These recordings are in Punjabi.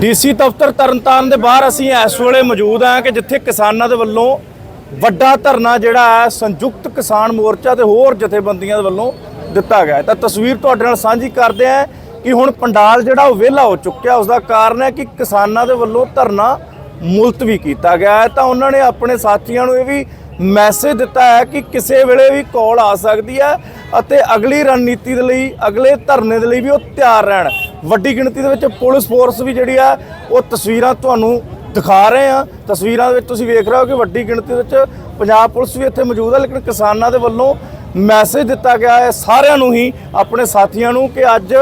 ਡੀਸੀ ਦਫ਼ਤਰ ਤਰਨਤਾਰਨ ਦੇ ਬਾਹਰ ਅਸੀਂ ਇਸ ਵੇਲੇ ਮੌਜੂਦ ਹਾਂ ਕਿ ਜਿੱਥੇ ਕਿਸਾਨਾਂ ਦੇ ਵੱਲੋਂ ਵੱਡਾ ਧਰਨਾ ਜਿਹੜਾ ਹੈ, ਸੰਯੁਕਤ ਕਿਸਾਨ ਮੋਰਚਾ ਤੇ ਹੋਰ ਜਥੇਬੰਦੀਆਂ ਦੇ ਵੱਲੋਂ ਦਿੱਤਾ ਗਿਆ ਤਾਂ ਤਸਵੀਰ ਤੁਹਾਡੇ ਨਾਲ ਸਾਂਝੀ ਕਰਦੇ ਹਾਂ ਕਿ ਹੁਣ ਪੰਡਾਲ ਜਿਹੜਾ ਉਹ ਵਿਹਲਾ ਹੋ ਚੁੱਕਿਆ। ਉਸ ਦਾ ਕਾਰਨ ਹੈ ਕਿ ਕਿਸਾਨਾਂ ਦੇ ਵੱਲੋਂ ਧਰਨਾ ਮੁਲਤਵੀ ਕੀਤਾ ਗਿਆ ਹੈ। ਤਾਂ ਉਹਨਾਂ ਨੇ ਆਪਣੇ ਸਾਥੀਆਂ ਨੂੰ ਇਹ ਵੀ ਮੈਸੇਜ ਦਿੱਤਾ ਹੈ ਕਿ ਕਿਸੇ ਵੇਲੇ ਵੀ ਕਾਲ ਆ ਸਕਦੀ ਹੈ ਅਤੇ ਅਗਲੀ ਰਣਨੀਤੀ ਦੇ ਲਈ, ਅਗਲੇ ਧਰਨੇ ਦੇ ਲਈ ਵੀ ਉਹ ਤਿਆਰ ਰਹਿਣ। ਵੱਡੀ ਗਿਣਤੀ ਦੇ ਵਿੱਚ ਪੁਲਿਸ ਫੋਰਸ ਵੀ ਜਿਹੜੀ ਆ, ਉਹ ਤਸਵੀਰਾਂ ਤੁਹਾਨੂੰ ਦਿਖਾ ਰਹੇ ਆ ਤਸਵੀਰਾਂ ਦੇ ਵਿੱਚ ਤੁਸੀਂ ਵੇਖ ਰਹੇ ਹੋ ਕਿ ਵੱਡੀ ਗਿਣਤੀ ਵਿੱਚ ਪੰਜਾਬ ਪੁਲਿਸ ਵੀ ਇੱਥੇ ਮੌਜੂਦ ਹੈ ਲੇਕਿਨ ਕਿਸਾਨਾਂ ਦੇ ਵੱਲੋਂ ਮੈਸੇਜ ਦਿੱਤਾ ਗਿਆ ਹੈ ਸਾਰਿਆਂ ਨੂੰ ਹੀ, ਆਪਣੇ ਸਾਥੀਆਂ ਨੂੰ, ਕਿ ਅੱਜ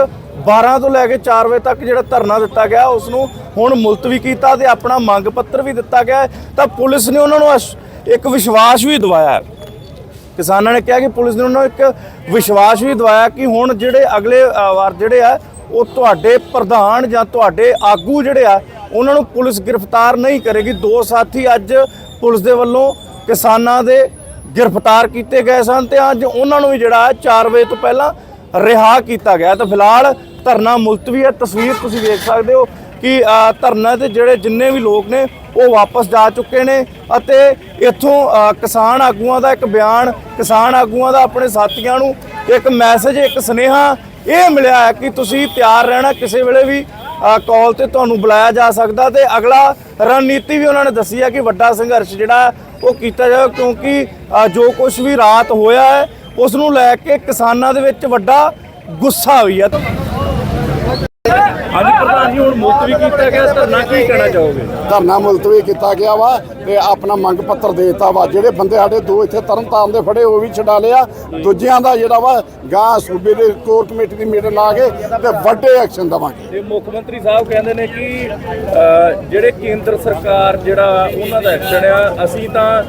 12 ਤੋਂ ਲੈ ਕੇ 4 ਵਜੇ ਤੱਕ ਜਿਹੜਾ ਧਰਨਾ ਦਿੱਤਾ ਗਿਆ ਉਸ ਨੂੰ ਹੁਣ ਮੁਲਤਵੀ ਕੀਤਾ ਤੇ ਆਪਣਾ ਮੰਗ ਪੱਤਰ ਵੀ ਦਿੱਤਾ ਗਿਆ ਹੈ। ਤਾਂ ਪੁਲਿਸ ਨੇ ਉਹਨਾਂ ਨੂੰ ਅਸ਼- ਇੱਕ ਵਿਸ਼ਵਾਸ ਵੀ ਦਿਵਾਇਆ ਕਿਸਾਨਾਂ ਨੇ ਕਿਹਾ ਕਿ ਪੁਲਿਸ ਨੇ ਉਹਨਾਂ ਨੂੰ ਇੱਕ ਵਿਸ਼ਵਾਸ ਵੀ ਦਿਵਾਇਆ ਕਿ ਹੁਣ ਜਿਹੜੇ ਅਗਲੇ ਵਾਰ ਜਿਹੜੇ ਆ ਉਹ ਤੁਹਾਡੇ ਪ੍ਰਧਾਨ ਜਾਂ ਤੁਹਾਡੇ ਆਗੂ ਜਿਹੜੇ ਆ, ਉਹਨਾਂ ਨੂੰ ਪੁਲਿਸ ਗ੍ਰਿਫਤਾਰ ਨਹੀਂ ਕਰੇਗੀ। ਦੋ ਸਾਥੀ ਅੱਜ ਪੁਲਿਸ ਦੇ ਵੱਲੋਂ ਕਿਸਾਨਾਂ ਦੇ ਗ੍ਰਿਫਤਾਰ ਕੀਤੇ ਗਏ ਸਨ ਤੇ ਅੱਜ ਉਹਨਾਂ ਨੂੰ ਵੀ ਜਿਹੜਾ ਹੈ 4 ਵਜੇ ਤੋਂ ਪਹਿਲਾਂ ਰਿਹਾ ਕੀਤਾ ਗਿਆ। ਤਾਂ ਫਿਲਹਾਲ ਧਰਨਾ ਮੁਲਤਵੀ ਹੈ। ਤਸਵੀਰ ਤੁਸੀਂ ਵੇਖ ਸਕਦੇ ਹੋ ਕਿ ਧਰਨਾ ਤੇ ਜਿਹੜੇ ਜਿੰਨੇ ਵੀ ਲੋਕ ਨੇ, ਉਹ ਵਾਪਸ ਜਾ ਚੁੱਕੇ ਨੇ ਅਤੇ ਇੱਥੋਂ ਕਿਸਾਨ ਆਗੂਆਂ ਦਾ ਇੱਕ ਬਿਆਨ, ਕਿਸਾਨ ਆਗੂਆਂ ਦਾ ਆਪਣੇ ਸਾਥੀਆਂ ਨੂੰ ਇੱਕ ਮੈਸੇਜ, ਇੱਕ ਸੁਨੇਹਾ ਇਹ ਮਿਲਿਆ ਹੈ ਕਿ ਤੁਸੀਂ ਤਿਆਰ ਰਹਿਣਾ ਕਿਸੇ ਵੇਲੇ ਵੀ ਕਾਲ ਤੇ ਤੁਹਾਨੂੰ ਬੁਲਾਇਆ ਜਾ ਸਕਦਾ ਤੇ ਅਗਲਾ ਰਣਨੀਤੀ ਵੀ ਉਹਨਾਂ ਨੇ ਦੱਸੀ ਹੈ ਕਿ ਵੱਡਾ ਸੰਘਰਸ਼ ਜਿਹੜਾ ਹੈ ਉਹ ਕੀਤਾ ਜਾਵੇ ਕਿਉਂਕਿ ਜੋ ਕੁਝ ਵੀ ਰਾਤ ਹੋਇਆ ਹੈ ਉਸ ਨੂੰ ਲੈ ਕੇ ਕਿਸਾਨਾਂ ਦੇ ਵਿੱਚ ਵੱਡਾ ਗੁੱਸਾ ਹੋਈ ਹੈ। ਹਾਂਜੀ ਪ੍ਰਧਾਨ ਜੀ ਹੁਣ ਮੁਲਤਵੀ ਕੀਤਾ ਗਿਆ ਧਰਨਾ ਕੀ ਕਹਿਣਾ ਚਾਹੋਗੇ? ਧਰਨਾ ਮੁਲਤਵੀ ਕੀਤਾ ਗਿਆ ਵਾ ਤੇ ਆਪਣਾ ਮੰਗ ਪੱਤਰ ਦੇ ਦਿੱਤਾ ਵਾ। ਜਿਹੜੇ ਬੰਦੇ ਸਾਡੇ ਦੋ ਇੱਥੇ ਤਰਨਤਾਰਨ ਦੇ ਫੜੇ ਉਹ ਵੀ ਛਡਾ ਲਿਆ। ਦੂਜਿਆਂ ਦਾ ਜਿਹੜਾ ਵਾ ਗਾਂ ਸੂਬੇ ਦੇ ਕੋਰ ਕਮੇਟੀ ਦੀ ਮੀਟਿੰਗ ਲਾ ਕੇ ਤੇ ਵੱਡੇ ਐਕਸ਼ਨ ਦਵਾਂਗੇ। ਤੇ ਮੁੱਖ ਮੰਤਰੀ ਸਾਹਿਬ ਕਹਿੰਦੇ ਨੇ ਕਿ ਜਿਹੜੇ ਕੇਂਦਰ ਸਰਕਾਰ ਜਿਹੜਾ ਉਹਨਾਂ ਦਾ ਐਕਸ਼ਨ ਆ ਅਸੀਂ ਤਾਂ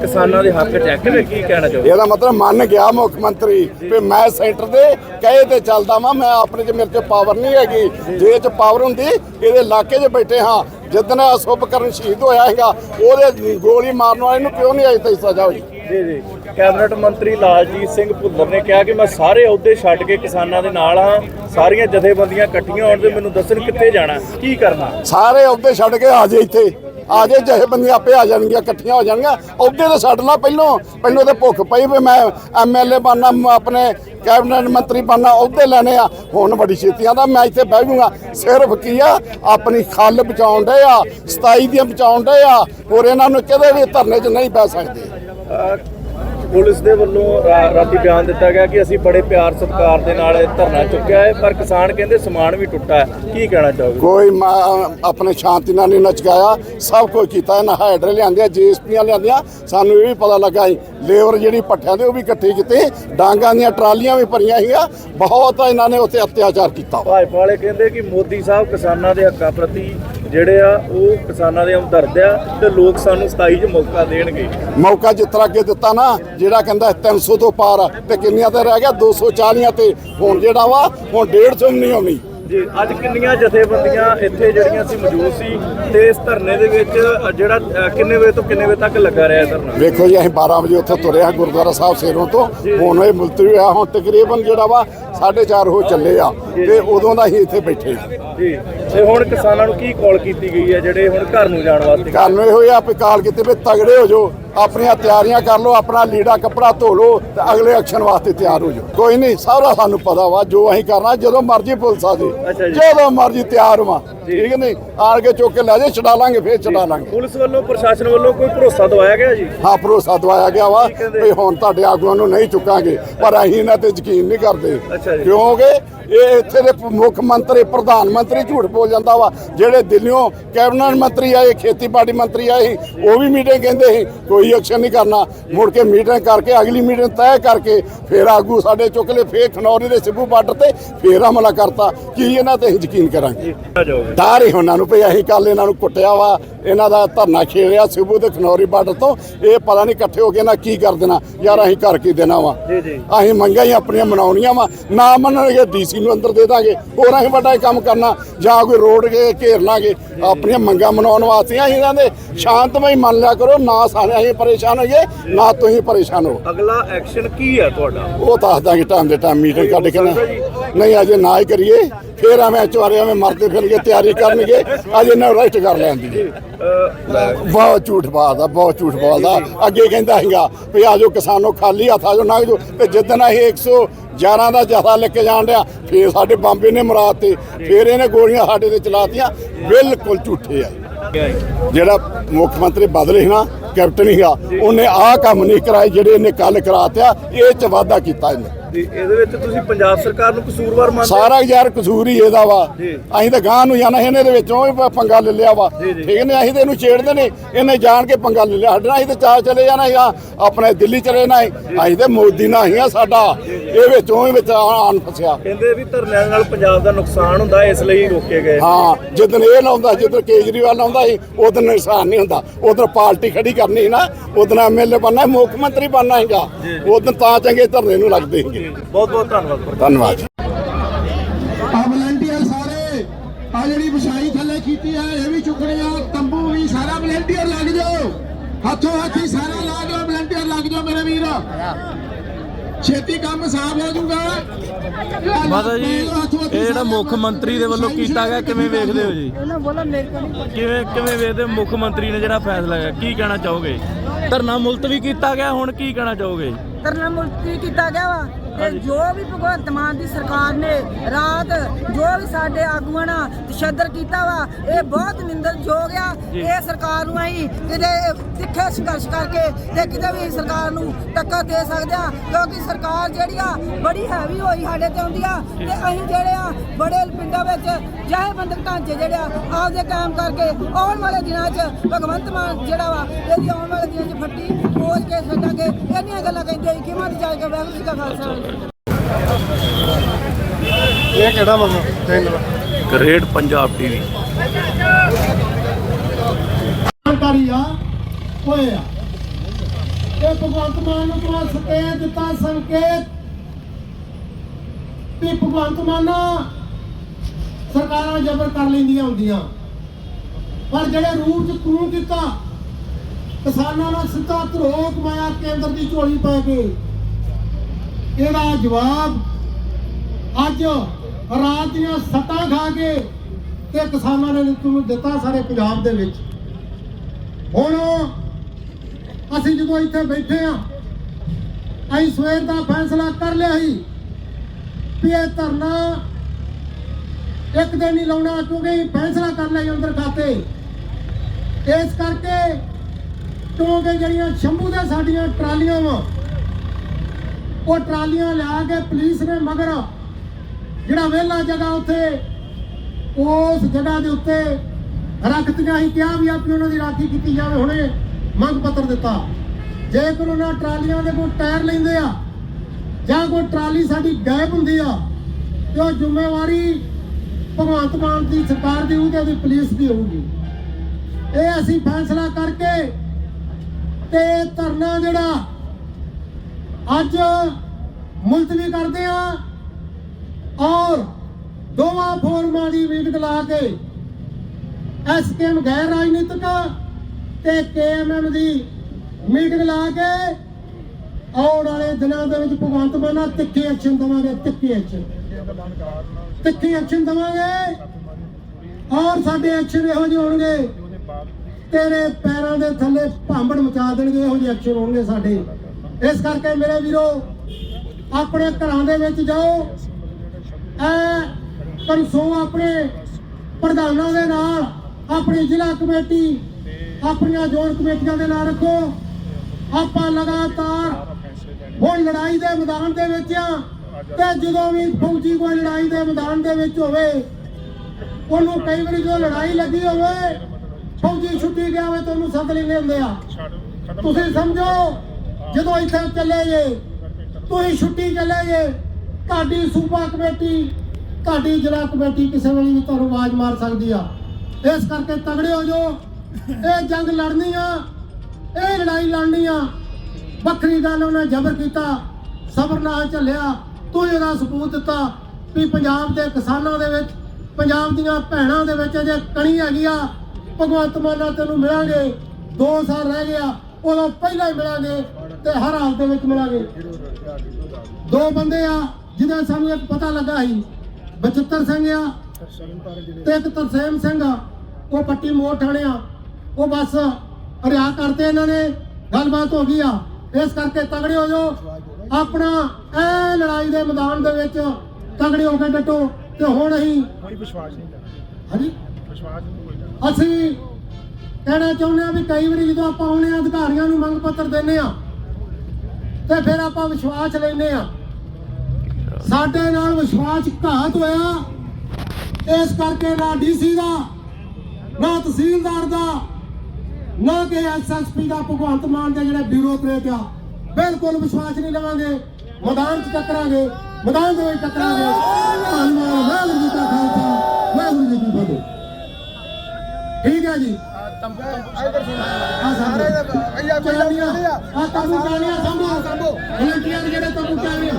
ਕਿਸਾਨਾਂ ਦੇ ਹੱਕ ਚ ਹੈ। ਕਿਵੇਂ ਕੀ ਕਹਿਣਾ ਚਾਹੋਗੇ? ਇਹਦਾ ਮਤਲਬ ਮੰਨ ਗਿਆ ਮੁੱਖ ਮੰਤਰੀ ਵੀ ਮੈਂ ਸੈਂਟਰ ਦੇ ਕਹੇ ਤੇ ਚੱਲਦਾ ਵਾਂ ਮੈਂ ਆਪਣੇ 'ਚ ਮੇਰੇ 'ਚ ਪਾਵਰ ਨਹੀਂ ਹੈਗੀ। ਜੇ 'ਚ ਪਾਵਰ ਹੁੰਦੀ ਇਹਦੇ ਇਲਾਕੇ 'ਚ ਬੈਠੇ ਹਾਂ। ਜਿੱਦਣ ਅਸੁਭ ਕਰਨ ਸ਼ਹੀਦ ਹੋਇਆ ਹੈਗਾ ਉਹਦੇ ਗੋਲੀ ਮਾਰਨ ਵਾਲੇ ਨੂੰ ਕਿਉਂ ਨਹੀਂ ਅਜੇ ਤੱਕ ਸਜ਼ਾ ਹੋਈ? ਜੀ ਜੀ। ਕੈਬਨਿਟ ਮੰਤਰੀ ਲਾਲਜੀਤ ਸਿੰਘ ਭੁੱਲਰ ਨੇ ਕਿਹਾ ਕਿ ਮੈਂ ਸਾਰੇ ਅਹੁਦੇ ਛੱਡ ਕੇ ਕਿਸਾਨਾਂ ਦੇ ਨਾਲ ਹਾਂ। ਸਾਰੀਆਂ ਜਥੇਬੰਦੀਆਂ ਇਕੱਠੀਆਂ ਹੋਣ ਤੇ ਮੈਨੂੰ ਦੱਸਣ ਕਿੱਥੇ ਜਾਣਾ ਕੀ ਕਰਨਾ। ਸਾਰੇ ਅਹੁਦੇ ਛੱਡ ਕੇ ਆ ਜੇ ਇੱਥੇ। ਆ ਜੇ ਜਿਹੇ ਬੰਦੀਆਂ ਆਪੇ ਆ ਜਾਣਗੀਆਂ ਇਕੱਠੀਆਂ ਹੋ ਜਾਣਗੀਆਂ। ਅਹੁਦੇ ਤਾਂ ਛੱਡ ਲਾ ਪਹਿਲੋਂ। ਪਹਿਲੋਂ ਤੇ ਭੁੱਖ ਪਈ ਵੀ ਮੈਂ ਐਮਐਲਏ ਬਣਨਾ ਆਪਣੇ ਕੈਬਨਿਟ ਮੰਤਰੀ ਬਣਨਾ ਉਹਦੇ ਲੈਣੇ ਆ। ਹੁਣ ਬੜੀ ਛੇਤੀਆਂ ਦਾ ਮੈਂ ਇੱਥੇ ਬਹਿ ਜਾਊਂਗਾ। ਸਿਰਫ ਕੀ ਆ, ਆਪਣੀ ਖੱਲ ਬਚਾਉਣ ਡਏ ਆ 27 ਦੀਆਂ ਬਚਾਉਣ ਡਏ ਆ, ਹੋਰ ਇਹਨਾਂ ਨੂੰ ਕਿਤੇ ਵੀ ਧਰਨੇ 'ਚ ਨਹੀਂ ਬਹਿ ਸਕਦੇ। ਪੁਲਿਸ ਦੇ ਵੱਲੋਂ ਰਾਤੀ ਬਿਆਨ ਦਿੱਤਾ ਗਿਆ ਕਿ ਅਸੀਂ ਬੜੇ ਪਿਆਰ ਸਤਿਕਾਰ ਦੇ ਨਾਲ ਧਰਨਾ ਚੁੱਕਿਆ ਹੈ ਪਰ ਕਿਸਾਨ ਕਹਿੰਦੇ ਸਮਾਨ ਵੀ ਟੁੱਟਾ ਹੈ। ਕੀ ਕਹਿਣਾ ਚਾਹੋਗੇ? ਕੋਈ ਮ- ਆਪਣੇ ਸ਼ਾਂਤੀ ਨਾਲ ਨਹੀਂ ਨਚਕਾਇਆ ਸਭ ਕੁਝ ਕੀਤਾ ਇਹਨਾਂ ਹਾਈਡਰ ਲਿਆਂਦੇ ਜੀਐਸਪੀਆਂ ਲਿਆਂਦੀਆਂ ਸਾਨੂੰ ਇਹ ਵੀ ਪਤਾ ਲੱਗਾ ਸੀ ਲੇਬਰ ਜਿਹੜੀ ਪੱਠਿਆਂ ਦੇ ਉਹ ਵੀ ਇਕੱਠੀ ਕੀਤੀ ਡਾਂਗਾਂ ਦੀਆਂ ਟਰਾਲੀਆਂ ਵੀ ਭਰੀਆਂ ਸੀਗੀਆਂ ਬਹੁਤ ਇਹਨਾਂ ਨੇ ਉੱਥੇ ਅਤਿਆਚਾਰ ਕੀਤਾ। ਭਾਜਪਾ ਵਾਲੇ ਕਹਿੰਦੇ ਕਿ ਮੋਦੀ ਸਾਹਿਬ ਕਿਸਾਨਾਂ ਦੇ ਹੱਕਾਂ ਪ੍ਰਤੀ ਜਿਹੜੇ ਆ ਉਹ ਕਿਸਾਨਾਂ ਦੇ ਹਮਦਰਦ ਆ ਤੇ ਲੋਕ ਸਾਨੂੰ 27 ਚ ਮੌਕਾ ਦੇਣਗੇ। ਮੌਕਾ ਜਿਸ ਤਰ੍ਹਾਂ ਅੱਗੇ ਦਿੱਤਾ ਨਾ ਜਿਹੜਾ ਕਹਿੰਦਾ 300 ਤੋਂ ਪਾਰ ਆ, ਤੇ ਕਿੰਨੀਆਂ ਤੇ ਰਹਿ ਗਿਆ? 240 ਤੇ। ਹੁਣ ਜਿਹੜਾ ਵਾ ਹੁਣ 150 ਵੀ ਨਹੀਂ ਆਉਣੀ ਜੀ ਅੱਜ ਕਿੰਨੀਆਂ ਜਥੇਬੰਦੀਆਂ ਇੱਥੇ ਜਿਹੜੀਆਂ ਸੀ ਮੌਜੂਦ ਸੀ ਤੇ ਇਸ ਧਰਨੇ ਦੇ ਵਿੱਚ ਜਿਹੜਾ ਕਿੰਨੇ ਵਜੇ ਤੋਂ ਕਿੰਨੇ ਵਜੇ ਤੱਕ ਲੱਗਾ ਰਿਹਾ ਧਰਨਾ? ਵੇਖੋ ਜੀ ਅਸੀਂ 12 ਵਜੇ ਉੱਥੇ ਤੁਰੇ ਆ ਗੁਰਦੁਆਰਾ ਸਾਹਿਬ ਸੇਰੋਂ ਤੋਂ। ਹੁਣ ਇਹ ਮੁਲਤਵੀ ਹੋਇਆ ਹੁਣ ਤਕਰੀਬਨ ਜਿਹੜਾ ਵਾ 4:30 ਹੋ ਚੱਲੇ ਆ ਤੇ ਉਦੋਂ ਦਾ ਹੀ ਇੱਥੇ ਬੈਠੇ ਆ। ਜੀ। ਤੇ ਹੁਣ ਕਿਸਾਨਾਂ ਨੂੰ ਕੀ ਕਾਲ ਕੀਤੀ ਗਈ ਹੈ ਜਿਹੜੇ ਹੁਣ ਘਰ ਨੂੰ ਜਾਣ ਵਾਸਤੇ? ਕਰਨ ਇਹ ਹੋਇਆ ਵੀ ਕਾਲ ਕੀਤੇ ਵੀ ਤਗੜੇ ਹੋ ਜਾਓ। ਆਪਣੀਆਂ ਤਿਆਰੀਆਂ ਕਰ ਲਓ ਆਪਣਾ ਲੀੜਾ ਕੱਪੜਾ ਧੋ ਲਓ ਤੇ ਅਗਲੇ ਐਕਸ਼ਨ ਵਾਸਤੇ ਤਿਆਰ ਹੋ ਜਾਓ। ਕੋਈ ਨਹੀਂ ਸਾਰਾ ਸਾਨੂੰ ਪਤਾ ਵਾ ਜੋ ਅਸੀਂ ਕਰਨਾ ਜਦੋਂ ਮਰਜ਼ੀ ਪੁਲਿਸ ਆ ਜੀ। ਜਦੋਂ ਮਰਜ਼ੀ ਤਿਆਰ ਹਾਂ ਠੀਕ ਨਹੀਂ? ਆਣ ਕੇ ਚੁੱਕ ਕੇ ਲੈ ਜਾ ਛਡਾ ਲਾਂਗੇ ਫੇਰ ਛਡਾ ਲਾਂਗੇ। ਪੁਲਿਸ ਵੱਲੋਂ ਪ੍ਰਸ਼ਾਸਨ ਵੱਲੋਂ ਕੋਈ ਭਰੋਸਾ ਦਵਾਇਆ ਗਿਆ ਜੀ? ਹਾਂ ਭਰੋਸਾ ਦਵਾਇਆ ਗਿਆ ਵਾ? ਵੀ ਹੁਣ ਤੁਹਾਡੇ ਆਗੂਆਂ ਨੂੰ ਨਹੀਂ ਚੁੱਕਾਂਗੇ ਪਰ ਅਸੀਂ ਇਹਨਾਂ ਤੇ ਯਕੀਨ ਨਹੀਂ ਕਰਦੇ। ਕਿਉਂਕਿ ਇਹ ਇੱਥੇ ਦੇ ਮੁੱਖ ਮੰਤਰੀ ਪ੍ਰਧਾਨ ਮੰਤਰੀ ਝੂਠ ਬੋਲ ਜਾਂਦਾ ਵਾ। ਜਿਹੜੇ ਦਿੱਲੀੋਂ ਕੈਬਨਿਟ ਮੰਤਰੀ ਆਏ ਖੇਤੀਬਾੜੀ ਮੰਤਰੀ ਆਏ ਉਹ ਵੀ ਮੀਟਿੰਗ ਕਹਿੰਦੇ ਸੀ ਕੋਈ ਐਕਸ਼ਨ ਨਹੀਂ ਕਰਨਾ। ਮੁੜ ਕੇ ਮੀਟਿੰਗ ਕਰਕੇ ਅਗਲੀ ਮੀਟਿੰਗ ਤੈਅ ਕਰਕੇ ਫੇਰ ਆਗੂ ਸਾਡੇ ਚੁੱਕ ਲਏ ਫੇਰ ਖਨੌਰੀ ਦੇ ਸਿੱਬੂ ਬਾਰਡਰ ਤੇ ਫੇਰ ਹਮਲਾ ਕਰਤਾ। ਕੀ ਇਹਨਾਂ ਤੇ ਯਕੀਨ ਕਰਾਂਗੇ? ਡਰ ਹੀ ਉਹਨਾਂ ਨੂੰ ਭਈ ਅਸੀਂ ਕੱਲ ਇਹਨਾਂ ਨੂੰ ਕੁੱਟਿਆ ਵਾ ਇਹਨਾਂ ਦਾ ਧਰਨਾ ਛੇੜਿਆ ਸਿੱਬੂ ਤੇ ਖਨੌਰੀ ਬਾਰਡਰ ਤੋਂ। ਇਹ ਪਤਾ ਨਹੀਂ ਇਕੱਠੇ ਹੋ ਕੇ ਨਾ ਕੀ ਕਰ ਦੇਣਾ। ਯਾਰ ਅਸੀਂ ਕਰ ਕੀ ਦੇਣਾ ਵਾ? ਅਸੀਂ ਮੰਗਾਂ ਹੀ ਆਪਣੀਆਂ ਮਨਾਉਣੀਆਂ ਵਾ। ਨਾ ਮੰਨਣਗੇ ਡੀਸੀ ਨੂੰ ਅੰਦਰ ਦੇ ਦਾਂਗੇ। ਹੋਰ ਅਸੀਂ ਵੱਡਾ ਕੰਮ ਕਰਨਾ। ਜਾਂ ਕੋਈ ਰੋਡ ਕੇ ਘੇਰ ਲਾਂਗੇ। ਆਪਣੀਆਂ ਮੰਗਾਂ ਮਨਾਉਣ ਵਾਸਤੇ ਅਸੀਂ ਇਹਨਾਂ ਦੇ ਸ਼ਾਂਤਮਈ ਮੰਨ ਲਿਆ ਕਰੋ। ਨਾ ਸਾਰੇ ਅਸੀਂ ਪਰੇਸ਼ਾਨ ਹੋਈਏ ਨਾ ਤੁਸੀਂ ਪਰੇਸ਼ਾਨ ਹੋ। ਅਗਲਾ ਐਕਸ਼ਨ ਕੀ ਹੈ ਤੁਹਾਡਾ? ਉਹ ਦੱਸ ਦਾਂਗੇ ਟਾਈਮ ਦੇ ਟਾਈਮ ਮੀਟਿੰਗ ਕੱਢ ਕੇ ਨਾ। ਨਹੀਂ ਅਜੇ ਨਾ ਹੀ ਕਰੀਏ। ਫੇਰ ਐਵੇਂ ਚੁਆਰੇ ਐਵੇਂ ਮਰਦੇ ਫਿਰਨਗੇ ਤਿਆਰੀ ਕਰਨਗੇ। ਅਜੇ ਨਾ ਰੈਸਟ ਕਰ ਲੈਂਦੀ ਜੀ ਬਹੁਤ ਝੂਠ ਬਾਤ ਬਹੁਤ ਝੂਠ ਬੋਲਦਾ। ਅੱਗੇ ਕਹਿੰਦਾ ਸੀਗਾ ਵੀ ਆਜੋ ਕਿਸਾਨੋ ਖਾਲੀ ਹੱਥ ਆਜੋ ਨਾ ਜੋ ਤੇ ਜਿੱਦਣ ਅਸੀਂ 111 ਦਾ ਜਥਾ ਲੈ ਕੇ ਜਾਣ ਡਿਆ ਫੇਰ ਸਾਡੇ ਬੰਬੇ ਨੇ ਮਰਾਤ ਤੇ ਫੇਰ ਇਹਨੇ ਗੋਲੀਆਂ ਸਾਡੇ ਤੇ ਚਲਾਤੀਆਂ। ਬਿਲਕੁਲ ਝੂਠੇ ਆ। ਜਿਹੜਾ ਮੁੱਖ ਮੰਤਰੀ ਬਦਲੇ ਨਾ ਕੈਪਟਨ ਹੀਗਾ ਉਹਨੇ ਆਹ ਕੰਮ ਨਹੀਂ ਕਰਾਏ ਜਿਹੜੇ ਇਹਨੇ ਕੱਲ ਕਰਾਤਿਆ ਇਹ ਚ ਵਾਅਦਾ ਕੀਤਾ ਇਹਨੇ। ਤੇ ਇਹਦੇ ਵਿੱਚ ਤੁਸੀਂ ਪੰਜਾਬ ਸਰਕਾਰ ਨੂੰ ਕਸੂਰਵਾਰ ਮੰਨਦੇ ਹੋ? ਸਾਰਾ ਯਾਰ ਕਸੂਰ ਹੀ ਇਹਦਾ ਵਾ। ਜੀ। ਅਸੀਂ ਤਾਂ ਗਾਂ ਨੂੰ ਜਾਣਾ ਇਹਨੇ ਦੇ ਵਿੱਚੋਂ ਹੀ ਪੰਗਾ ਲੈ ਲਿਆ ਵਾ। ਜੀ, ਜੀ। ਠੀਕ ਨੇ ਅਸੀਂ ਤੇ ਇਹਨੂੰ ਛੇੜਦੇ ਨੇ ਇਹਨੇ ਜਾਣ ਕੇ ਪੰਗਾ ਲੈ ਲਿਆ। ਸਾਡਾ ਅਸੀਂ ਤੇ ਚਾਹ ਚਲੇ ਜਾਣਾ ਸੀ ਆ ਆਪਣੇ ਦਿੱਲੀ ਚਲੇ ਨਾ ਅਸੀਂ ਤੇ ਮੋਦੀ ਨਾਲ ਹੀ ਆ ਸਾਡਾ। ਇਹ ਵਿੱਚੋਂ ਹੀ ਵਿੱਚ ਆਣ ਫਸਿਆ। ਕਹਿੰਦੇ ਵੀ ਧਰਨਿਆਂ ਨਾਲ ਪੰਜਾਬ ਦਾ ਨੁਕਸਾਨ ਹੁੰਦਾ ਇਸ ਲਈ ਰੋਕੇ ਗਏ। ਹਾਂ ਜਿੱਦਣ ਇਹ ਲਾਉਂਦਾ ਜਿੱਦਣ ਕੇਜਰੀਵਾਲ ਲਾਉਂਦਾ ਸੀ ਉਦੋਂ ਨੁਕਸਾਨ ਨਹੀਂ ਹੁੰਦਾ। ਉਦੋਂ ਪਾਰਟੀ ਖੜੀ ਕਰਨੀ ਸੀ ਨਾ ਉਦੋਂ ਐਮਐਲਏ ਬਣਨਾ ਮੁੱਖ ਮੰਤਰੀ ਬਣਨਾ ਹੈਗਾ ਉਦੋਂ ਤਾਂ ਚੰਗੇ ਧਰਨੇ ਨੂੰ ਲੱਗਦੇ ਸੀਗੇ। ਬਹੁਤ ਬਹੁਤ ਧੰਨਵਾਦ। ਧੰਨਵਾਦ। ਆ ਵਲੰਟੀਅਰ ਸਾਰੇ ਆ ਜਿਹੜੀ ਵਿਛਾਈ ਥੱਲੇ ਕੀਤੀ ਹੈ ਇਹ ਵੀ ਚੁੱਕਣੇ ਆ। ਤੰਬੂ ਵੀ ਸਾਰਾ ਵਲੰਟੀਅਰ ਲੱਗ ਜਾਓ। ਹੱਥੋਂ ਹੱਥੀ ਸਾਰਾ ਲਾ ਜਾਓ ਵਲੰਟੀਅਰ ਲੱਗ ਜਾਓ ਮੇਰੇ ਵੀਰ। ਛੇਤੀ ਕੰਮ ਸਾਫ਼ ਹੋ ਜਾਊਗਾ। ਮਾਤਾ ਜੀ ਇਹ ਜਿਹੜਾ ਮੁੱਖ ਮੰਤਰੀ ਦੇ ਵੱਲੋਂ ਕੀਤਾ ਗਿਆ ਕਿਵੇਂ ਵੇਖਦੇ ਹੋ ਜੀ? ਕਿਵੇਂ ਕਿਵੇਂ ਵੇਖਦੇ ਹੋ ਮੁੱਖ ਮੰਤਰੀ ਨੇ ਜਿਹੜਾ ਫੈਸਲਾ ਲਿਆ? ਕੀ ਕਹਿਣਾ ਚਾਹੋਗੇ? ਧਰਨਾ ਮੁਲਤਵੀ ਕੀਤਾ ਗਿਆ ਹੁਣ ਕੀ ਕਹਿਣਾ ਚਾਹੋਗੇ? ਤਰਨਾ ਮੁਲਤਵੀ ਕੀਤਾ ਗਿਆ ਵਾ। ਤੇ ਜੋ ਵੀ ਭਗਵੰਤ ਮਾਨ ਦੀ ਸਰਕਾਰ ਨੇ ਰਾਤ ਜੋ ਵੀ ਸਾਡੇ ਆਗੂਆਂ ਨਾਲ ਤਸ਼ੱਦਦ ਕੀਤਾ ਵਾ ਇਹ ਬਹੁਤ ਨਿੰਦਣਯੋਗ ਆ। ਇਹ ਸਰਕਾਰ ਨੂੰ ਅਸੀਂ ਕਿਤੇ ਤਿੱਖੇ ਸੰਘਰਸ਼ ਕਰਕੇ ਤੇ ਕਿਤੇ ਵੀ ਸਰਕਾਰ ਨੂੰ ਟੱਕਰ ਦੇ ਸਕਦੇ ਆ ਕਿਉਂਕਿ ਸਰਕਾਰ ਜਿਹੜੀ ਆ ਬੜੀ ਹੈਵੀ ਹੋਈ ਸਾਡੇ ਤੇ ਆਉਂਦੀ ਆ। ਤੇ ਅਸੀਂ ਜਿਹੜੇ ਆ ਬੜੇ ਪਿੰਡਾਂ ਵਿੱਚ ਜਾਹੇ ਬੰਦਕ ਢਾਂਚੇ ਜਿਹੜੇ ਆ ਆਪਦੇ ਕਾਇਮ ਕਰਕੇ ਆਉਣ ਵਾਲੇ ਦਿਨਾਂ 'ਚ ਭਗਵੰਤ ਮਾਨ ਜਿਹੜਾ ਵਾ ਇਹਦੀ ਆਉਣ ਵਾਲੇ ਦਿਨਾਂ 'ਚ ਫੱਟੀ ਪੋਜ ਕੇ ਛੱਡਾਂਗੇ। ਇੰਨੀਆਂ ਗੱਲਾਂ ਕਹਿੰਦੇ ਕਿਵੇਂ ਦੀ ਜਾ ਕੇ ਵਾਹਿਗੁਰੂ ਜੀ ਕਾ ਖਾਲਸਾ। Great Punjab TV. ਜਾਣਕਾਰੀ ਆ ਹੋਏ ਆ। ਇਹ ਭਗਵੰਤ ਮਾਨ ਨੂੰ ਤੋਂ ਸੰਕੇਤ ਦਿੱਤਾ ਸੰਕੇਤ? ਵੀ ਭਗਵੰਤ ਮਾਨ ਸਰਕਾਰਾਂ ਜ਼ਬਰ ਕਰ ਲੈਂਦੀਆਂ ਹੁੰਦੀਆਂ। ਪਰ ਜਿਹੜੇ ਰੂਪ ਚ ਤੂੰ ਕੀਤਾ ਕਿਸਾਨਾਂ ਨਾਲ ਸਿੱਧਾ ਧਰੋ ਕਮਾਇਆ ਕੇਂਦਰ ਦੀ ਝੋਲੀ ਪਾ ਕੇ। ਇਹਦਾ ਜਵਾਬ ਅੱਜ ਰਾਤ ਦੀਆਂ ਸੱਟਾਂ ਖਾ ਕੇ ਤੇ ਕਿਸਾਨਾਂ ਨੇ ਤੁਹਾਨੂੰ ਦਿੱਤਾ ਸਾਰੇ ਪੰਜਾਬ ਦੇ ਵਿੱਚ। ਹੁਣ ਅਸੀਂ ਜਦੋਂ ਇੱਥੇ ਬੈਠੇ ਆ ਅਸੀਂ ਸਵੇਰ ਦਾ ਫੈਸਲਾ ਕਰ ਲਿਆ ਸੀ ਵੀ ਇਹ ਧਰਨਾ ਇੱਕ ਦਿਨ ਹੀ ਲਾਉਣਾ ਕਿਉਂਕਿ ਅਸੀਂ ਫੈਸਲਾ ਕਰ ਲਿਆ ਸੀ ਅੰਦਰ ਖਾਤੇ। ਇਸ ਕਰਕੇ ਕਿਉਂਕਿ ਜਿਹੜੀਆਂ ਸ਼ੰਭੂ ਦੇ ਸਾਡੀਆਂ ਟਰਾਲੀਆਂ ਵਾ ਉਹ ਟਰਾਲੀਆਂ ਲਿਆ ਕੇ ਪੁਲਿਸ ਨੇ ਮਗਰ ਜਿਹੜਾ ਵਿਹਲਾ ਜਗ੍ਹਾ ਉੱਥੇ, ਉਸ ਜਗ੍ਹਾ ਦੇ ਉੱਤੇ ਰੱਖਤੀਆਂ ਹੀ ਕਿਹਾ ਵੀ ਆਪਣੀ ਉਹਨਾਂ ਦੀ ਰਾਖੀ ਕੀਤੀ ਜਾਵੇ, ਹੁਣੇ ਮੰਗ ਪੱਤਰ ਦਿੱਤਾ। ਜੇਕਰ ਉਹਨਾਂ ਟਰਾਲੀਆਂ ਦੇ ਕੋਈ ਟਾਇਰ ਲੈਂਦੇ ਆ, ਜਾਂ ਕੋਈ ਟਰਾਲੀ ਸਾਡੀ ਗਾਇਬ ਹੁੰਦੀ ਆ, ਤੇ ਉਹ ਜ਼ਿੰਮੇਵਾਰੀ ਭਗਵੰਤ ਮਾਨ ਦੀ, ਸਰਕਾਰ ਦੀ ਹੋਊ ਤੇ ਪੁਲਿਸ ਦੀ ਹੋਊਗੀ। ਇਹ ਅਸੀਂ ਫੈਸਲਾ ਕਰਕੇ ਤੇ ਧਰਨਾ ਜਿਹੜਾ ਅੱਜ ਮੁਲਤਵੀ ਕਰਦੇ ਆ ਔਰ ਦੋਵਾਂ ਫੋਰਮਾਂ ਦੀ ਮੀਟਿੰਗ ਲਾ ਕੇ ਐਸਕੇਐਮ ਗੈਰ ਰਾਜਨੀਤਿਕ ਤੇ ਕੇਐਮਐਮ ਦੀ ਮੀਟਿੰਗ ਲਾ ਕੇ ਆਉਣ ਵਾਲੇ ਦਿਨਾਂ ਦੇ ਵਿੱਚ ਭਗਵੰਤ ਮਾਨ ਨਾਲ ਤਿੱਖੇ ਐਕਸ਼ਨ ਦਵਾਂਗੇ, ਤਿੱਖੇ ਐਕਸ਼ਨ ਤਿੱਖੇ ਐਕਸ਼ਨ ਦਵਾਂਗੇ ਔਰ ਸਾਡੇ ਐਕਸ਼ਨ ਇਹੋ ਜਿਹੇ ਹੋਣਗੇ। ਤੇਰੇ ਪੈਰਾਂ ਦੇ ਥੱਲੇ ਭਾਂਬੜ ਮਚਾ ਦੇਣਗੇ, ਇਹੋ ਜਿਹੇ ਐਕਸ਼ਨ ਹੋਣਗੇ ਸਾਡੇ। ਇਸ ਕਰਕੇ ਮੇਰੇ ਵੀਰੋ, ਆਪਣੇ ਘਰਾਂ ਦੇ ਵਿੱਚ ਜਾਓ। ਐ ਕਨਸੋ ਆਪਣੇ ਪ੍ਰਧਾਨਾਂ ਦੇ ਨਾਲ ਆਪਣੀ ਜ਼ਿਲ੍ਹਾ ਕਮੇਟੀ, ਆਪਣੀਆਂ ਜ਼ੋਨ ਕਮੇਟੀਆਂ ਦੇ ਨਾਲ ਰੱਖੋ। ਆਪਾਂ ਲਗਾਤਾਰ ਹੁਣ ਲੜਾਈ ਦੇ ਮੈਦਾਨ ਦੇ ਵਿੱਚ ਆ ਤੇ ਜਦੋਂ ਵੀ ਫੌਜੀ ਕੋਈ ਲੜਾਈ ਦੇ ਮੈਦਾਨ ਦੇ ਵਿੱਚ ਹੋਵੇ, ਉਹਨੂੰ ਕਈ ਵਾਰੀ ਜੋ ਲੜਾਈ ਲੱਗੀ ਹੋਵੇ, ਫੌਜੀ ਛੁੱਟੀ ਗਿਆ ਹੋਵੇ ਤਾਂ ਉਹਨੂੰ ਸੱਦ ਲੈਂਦੇ ਹੁੰਦੇ ਆ। ਤੁਸੀਂ ਸਮਝੋ ਜਦੋਂ ਇੱਥੇ ਚੱਲੇ ਜੇ, ਤੁਸੀਂ ਛੁੱਟੀ ਚੱਲੇ ਜੇ, ਤੁਹਾਡੀ ਸੂਬਾ ਕਮੇਟੀ, ਤੁਹਾਡੀ ਜ਼ਿਲ੍ਹਾ ਕਮੇਟੀ ਕਿਸੇ ਵੇਲੇ ਵੀ ਤੁਹਾਨੂੰ ਆਵਾਜ਼ ਮਾਰ ਸਕਦੀ ਆ। ਇਸ ਕਰਕੇ ਤਗੜੇ ਹੋ ਜਾਓ। ਇਹ ਜੰਗ ਲੜਨੀ ਆ, ਇਹ ਲੜਾਈ ਲੜਨੀ ਆ। ਵੱਖਰੀ ਗੱਲ ਉਹਨੇ ਜ਼ਬਰ ਕੀਤਾ, ਸਬਰ ਨਾਲ ਝੱਲਿਆ ਤੂੰ ਇਹਦਾ ਸਬੂਤ ਦਿੱਤਾ ਵੀ ਪੰਜਾਬ ਦੇ ਕਿਸਾਨਾਂ ਦੇ ਵਿੱਚ, ਪੰਜਾਬ ਦੀਆਂ ਭੈਣਾਂ ਦੇ ਵਿੱਚ ਜੇ ਕਣੀ ਹੈਗੀ ਆ। ਭਗਵੰਤ ਮਾਨ ਨਾਲ ਤੈਨੂੰ ਮਿਲਾਂਗੇ। 2 ਸਾਲ ਰਹਿ ਗਿਆ ਉਦੋਂ ਪਹਿਲਾਂ ਹੀ ਮਿਲਾਂਗੇ। ਤੇ ਹਰ ਹਾਲ ਦੇ ਵਿੱਚ ਮਿਲਾਂਗੇ। ਦੋ ਬੰਦੇ ਆ ਜਿਹਦਾ ਸਾਨੂੰ ਇੱਕ ਪਤਾ ਲੱਗਾ ਸੀ। ਬਚਿੱਤਰ ਸਿੰਘ ਆ ਤੇ ਇੱਕ ਤਰਸੇਮ ਸਿੰਘ ਆ। ਉਹ ਪੱਟੀ ਮੋੜ ਥਾਣੇ ਆ। ਉਹ ਬਸ ਹਰਿਆ ਕਰਤੇ ਇਹਨਾਂ ਨੇ ਗੱਲਬਾਤ ਹੋ ਗਈ ਆ। ਇਸ ਕਰਕੇ ਤਗੜੇ ਹੋ ਜਾਓ। ਆਪਣਾ ਐ ਲੜਾਈ ਦੇ ਮੈਦਾਨ ਦੇ ਵਿੱਚ ਤਗੜੇ ਹੋ ਕੇ ਡਟੋ। ਤੇ ਹੁਣ ਅਸੀਂ ਕੋਈ ਵਿਸ਼ਵਾਸ ਨਹੀਂ ਹਾਂਜੀ? ਵਿਸ਼ਵਾਸ ਅਸੀਂ ਕਹਿਣਾ ਚਾਹੁੰਦੇ ਆ ਵੀ ਕਈ ਵਾਰੀ ਜਦੋਂ ਆਪਾਂ ਆਉਣੇ ਆ ਅਧਿਕਾਰੀਆਂ ਨੂੰ ਮੰਗ ਪੱਤਰ ਦਿੰਨੇ ਆ ਤੇ ਫਿਰ ਆਪਾਂ ਵਿਸ਼ਵਾਸ ਲੈਨੇ ਆ ਸਾਡੇ ਨਾਲ ਵਿਸ਼ਵਾਸ ਘਾਤ ਹੋਇਆ। ਇਸ ਕਰਕੇ ਨਾ ਡੀਸੀ ਦਾ, ਨਾ ਤਹਿਸੀਲਦਾਰ ਦਾ, ਨਾ ਕਿ ਐਸਐਸਪੀ ਦਾ ਭਗਵੰਤ ਮਾਨ ਦੇ ਜਿਹੜੇ ਬਿਊਰੋਕਰੇਟ ਆ, ਬਿਲਕੁਲ ਵਿਸ਼ਵਾਸ ਨਹੀਂ ਲਵਾਂਗੇ। ਮੈਦਾਨ 'ਚ ਟੱਕਰਾਂਗੇ, ਮੈਦਾਨ ਦੇ ਵਿੱਚ ਟੱਕਰਾਂਗੇ। ਧੰਨਵਾਦ, ਵਾਹਿਗੁਰੂ ਜੀ ਕਾ ਖਾਲਸਾ, ਵਾਹਿਗੁਰੂ ਜੀ ਕੀ ਫਤਿਹ। ਠੀਕ ਹੈ ਜੀ। ਆ ਸਾਰੇ ਆ ਤੰਬੂ ਚਾਲੀਆਂ ਸੰਭੋ ਵਲੰਟੀਅਰ ਜਿਹੜੇ ਤੰਬੂ ਚਾਲੀਆਂ